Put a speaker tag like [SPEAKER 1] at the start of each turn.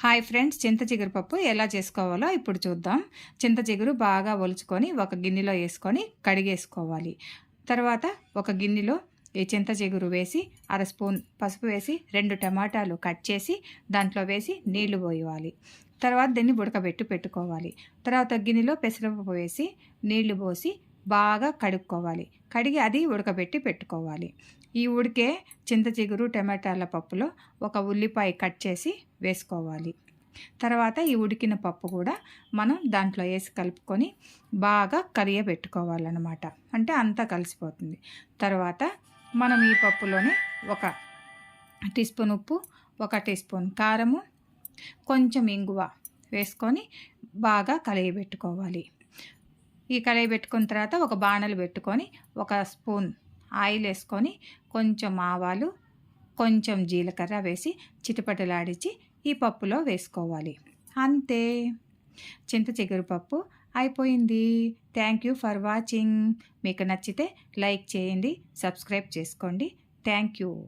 [SPEAKER 1] Hi friends చింత చిగురు పప్పు ఎలా చేసుకోవాలో ఇప్పుడు చూద్దాం. చింత చిగురు బాగా ఒలుచుకొని ఒక గిన్నెలో వేసుకొని కడిగేసుకోవాలి. తర్వాత ఒక గిన్నెలో ఈ చింత చిగురు వేసి అర స్పూన్ పసుపు వేసి రెండు టమాటాలు కట్ చేసి దాంట్లో వేసి నీళ్ళు పోయాలి తర్వాత దీన్ని ఉడకబెట్టి పెట్టుకోవాలి. తర్వాత గిన్నెలో పెసరపప్పు వేసి నీళ్ళు పోసి బాగా కడుక్కోవాలి. కడిగి అది ఉడకబెట్టి పెట్టుకోవాలి. ఈ ఉడికే చింత చిగురు టమాటాల పప్పులో ఒక ఉల్లిపాయ కట్ చేసి వేసుకోవాలి. తర్వాత ఈ ఉడికిన పప్పు కూడా మనం దాంట్లో వేసి కలుపుకొని బాగా కరియబెట్టుకోవాలన్నమాట. అంటే అంతా కలిసిపోతుంది. తర్వాత మనం ఈ పప్పులోనే ఒక టీ స్పూన్ ఉప్పు ఒక టీ స్పూన్ కారము కొంచెం ఇంగువ వేసుకొని బాగా కలయబెట్టుకోవాలి ఈ కలయి పెట్టుకున్న తర్వాత ఒక బాణలు పెట్టుకొని ఒక స్పూన్ ఆయిల్ వేసుకొని కొంచెం ఆవాలు కొంచెం జీలకర్ర వేసి చిటపటలాడించి ఈ పప్పులో వేసుకోవాలి. అంతే. చింత పప్పు అయిపోయింది. థ్యాంక్ యూ ఫర్ వాచింగ్ మీకు నచ్చితే లైక్ చేయండి సబ్స్క్రైబ్ చేసుకోండి. Thank you